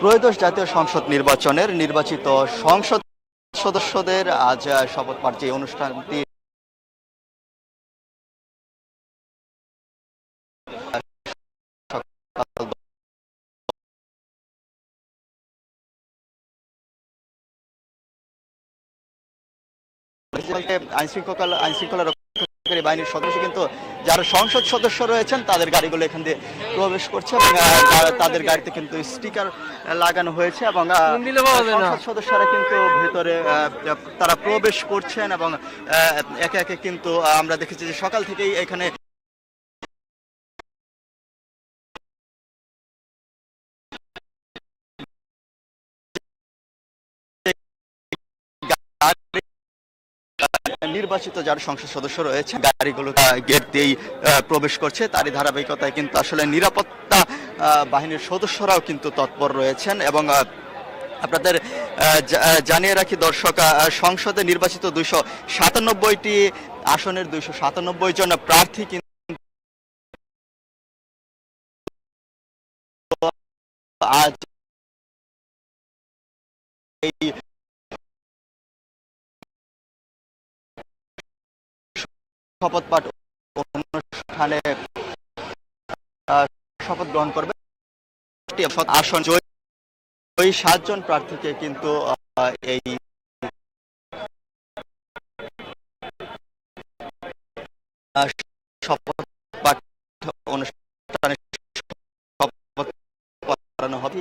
ত্রয়োদশ জাতীয় সংসদ নির্বাচনের নির্বাচিত সংসদ সদস্যদের আজ শপথ পাঠ যে অনুষ্ঠানটি সকাল বলতে রক্ষাকারী বাহিনীর সদস্য কিন্তু যারা সংসদ সদস্য রয়েছেন তাদের গাড়িগুলো এখান দিয়ে প্রবেশ করছে এবং তাদের গাড়িতে কিন্তু স্টিকার লাগানো হয়েছে এবং। সংসদ সদস্যরা কিন্তু ভেতরে তারা প্রবেশ করছেন এবং আহ, একে একে কিন্তু আমরা দেখেছি যে সকাল থেকেই এখানে নির্বাচিত যারা সংসদ সদস্য রয়েছে, গাড়িগুলো গেট দিয়েই প্রবেশ করছে। তারই ধারাবাহিকতায় কিন্তু আসলে নিরাপত্তা বাহিনীর সদস্যরাও কিন্তু তৎপর রয়েছেন এবং আপনাদের জানিয়ে রাখি দর্শক সংসদে নির্বাচিত দুইশো সাতানব্বইটি আসনের দুইশো সাতানব্বই জন প্রার্থী কিন্তু আজ এই শপথ পাঠ অনুষ্ঠানে শপথ গ্রহণ করবে। আসন ওই সাতজন প্রার্থীকে কিন্তু এই শপথ পাঠ অনুষ্ঠানে শপথ করানো হবে।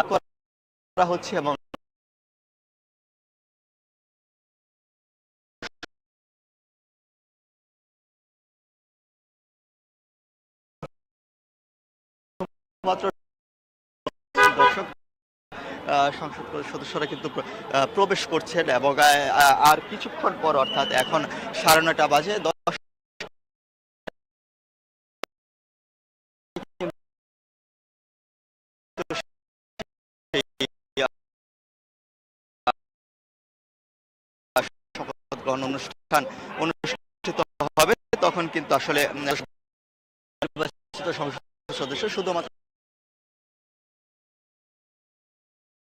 করা হচ্ছে এবং সংসদ সদস্যরা কিন্তু প্রবেশ করছেন এবং আর কিছুক্ষণ পর অর্থাৎ এখন সাড়ে নয়টা বাজে, দশ শপথ গ্রহণ অনুষ্ঠান অনুষ্ঠিত হবে, তখন কিন্তু আসলে সংসদ সদস্য শুধুমাত্র